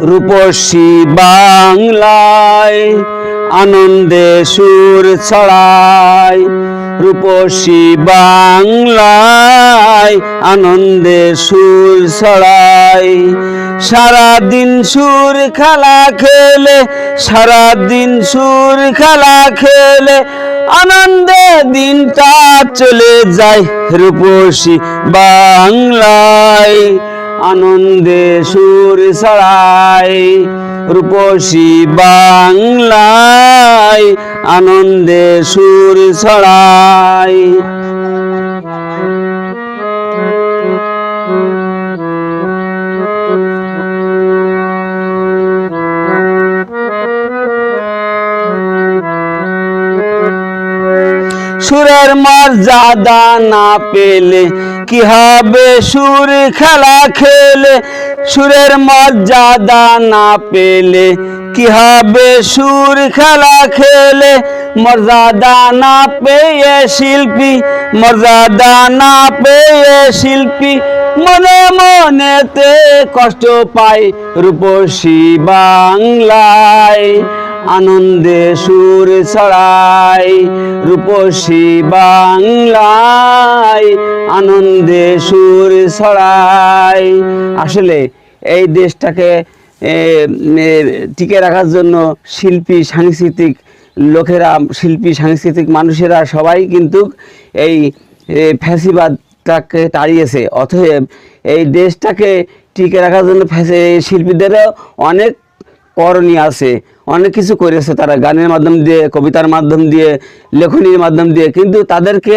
রূপসী বাংলায় আনন্দে সুর ছড়ায়। রূপসী বাংলায় আনন্দে সুর ছড়ায়। সারাদিন সুর খেলা খেলে, সারাদিন সুর খেলা খেলে, আনন্দে দিনটা চলে যায় রূপসী বাংলায়। আনন্দে সুর ছড়ায় রূপসী বাংলায় আনন্দে সুর ছড়ায় সুরের মর্যাদা না পেলে কি হবে? সুর খেলা খেলে, সুরের মর্যাদা না পেলে কি হবে? সুর খেলা খেলে, মর্যাদা না পেয়ে শিল্পী, মর্যাদা না পেয়ে শিল্পী, মনে মনেতে কষ্ট পায় রূপসী বাংলায়। আনন্দে সুর ছড়াই, রূপসী বাংলায় আনন্দে সুর ছড়াই। আসলে এই দেশটাকে টিকে রাখার জন্য শিল্পী, সাংস্কৃতিক লোকেরা, শিল্পী, সাংস্কৃতিক মানুষেরা সবাই কিন্তু এই ফ্যাসিবাদটাকে তাড়িয়েছে। অতএব এই দেশটাকে টিকে রাখার জন্য শিল্পীদেরও অনেক করণীয় আছে, অনেক কিছু করেছে তারা, গানের মাধ্যম দিয়ে, কবিতার মাধ্যম দিয়ে, লেখনীর মাধ্যম দিয়ে, কিন্তু তাদেরকে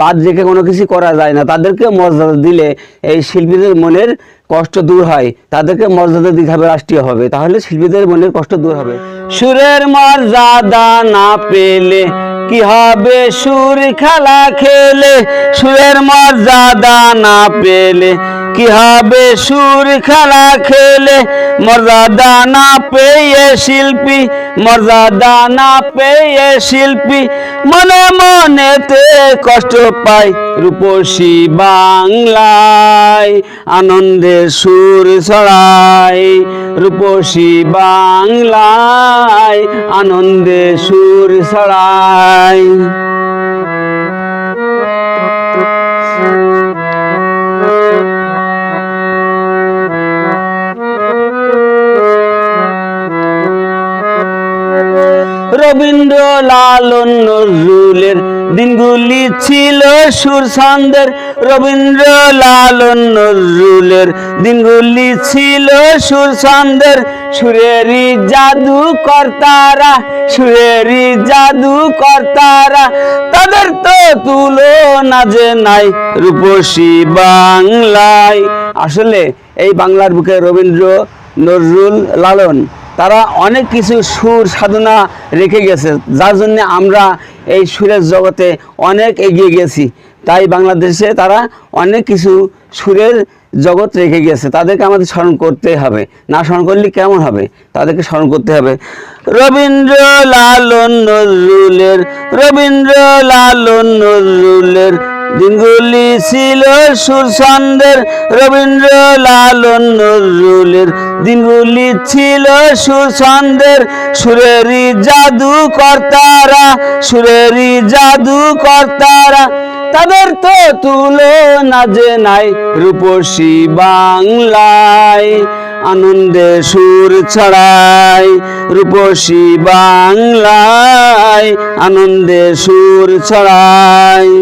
বাদ রেখে কোনো কিছু করা যায় না। তাদেরকে মর্যাদা দিলে এই শিল্পীদের মনের কষ্ট দূর হয়। তাদেরকে মর্যাদা দিতে হবে, রাষ্ট্রীয় হবে। তাহলে শিল্পীদের মনের কষ্ট দূর হবে। সুরের মর্যাদা না পেলে কি হবে? সুর খেলা খেলে সুরের মর্যাদা না পেলে কি হবে সুর খেলা খেলে? মর্যাদা না পেয়ে শিল্পী, মর্যাদা না পেয়ে শিল্পী। মনে মনেতে কষ্ট পায় রূপসী বাংলায়, আনন্দে সুর ছড়ায়। রূপসী বাংলায়, আনন্দে সুর ছড়ায়। রবীন্দ্র লালন নজরুলের দিনগুলি ছিল সুর ছন্দের রবীন্দ্র লালন নজরুলের দিনগুলি ছিল সুর ছন্দের সুরেরই জাদু কর্তারা সুরেরই জাদু কর্তারা তাদের তো তুলনা যে নাই রূপসী বাংলায়। আসলে এই বাংলার বুকে রবীন্দ্র নজরুল লালন তারা অনেক কিছু সুর সাধনা রেখে গেছে। যার জন্য আমরা এই সুরের জগতে অনেক এগিয়ে গেছি। তাই বাংলাদেশে তারা অনেক কিছু সুরের জগৎ রেখে গেছে। তাদেরকে আমাদের স্মরণ করতে হবে। না স্মরণ করলে কেমন হবে? তাদেরকে স্মরণ করতে হবে। রবীন্দ্র লালন নজরুলের, রবীন্দ্র লালন নজরুলের দিনগুলি ছিল সুরছন্দের রবীন্দ্র লালন নজরুলের দিনগুলি ছিল সুরছন্দের সুরেরই জাদু কর্তারা, সুরেরই জাদু কর্তারা। তাদের তো তুলনা যে নাই রূপসী বাংলায়। আনন্দে সুর ছড়ায় রূপসী বাংলায়। আনন্দে সুর ছড়ায়।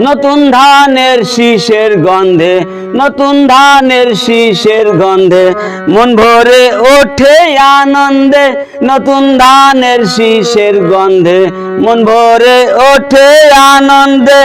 নতুন ধানের শীষের গন্ধে, নতুন ধানের শীষের গন্ধে, মন ভরে ওঠে আনন্দে, নতুন ধানের শীষের গন্ধে, মন ভরে ওঠে আনন্দে।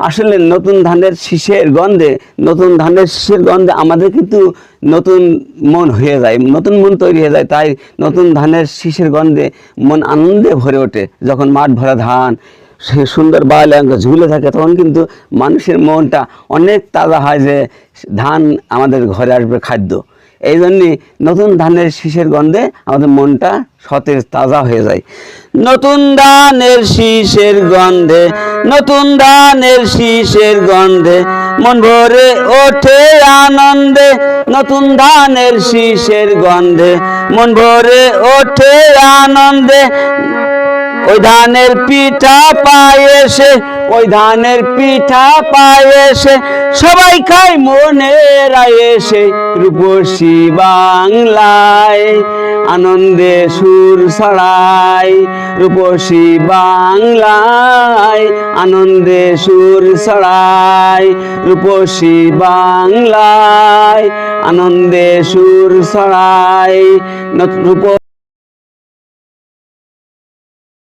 আসলে নতুন ধানের শীষের গন্ধে, নতুন ধানের শীষের গন্ধে আমাদের কিন্তু নতুন মন হয়ে যায়, নতুন মন তৈরি হয়ে যায়, তাই নতুন ধানের শীষের গন্ধে মন আনন্দে ভরে ওঠে। যখন মাঠ ভরা ধান সে সুন্দর বায়লাঙ্গ ঝুলে থাকে, তখন কিন্তু মানুষের মনটা অনেক তাজা হয় যে ধান আমাদের ঘরে আসবে খাদ্য। এই জন্যে নতুন ধানের শীষের গন্ধে আমাদের মনটা সতেজ, তাজা হয়ে যায়। নতুন ধানের শীষের গন্ধে, নতুন ধানের শীষের গন্ধে মন ভরে ওঠে আনন্দে। নতুন ধানের শীষের গন্ধে মন ভরে ওঠে আনন্দে। ওই ধানের পিঠা পায়েসে ওই ধানের পিঠা পায়েসে সবাই খায় মনে এসে রূপসী বাংলায়, আনন্দে সুর ছড়ায় রূপসী বাংলায়, আনন্দে সুর ছড়ায় রূপসী বাংলায়, আনন্দে সুর ছড়ায়, রূপ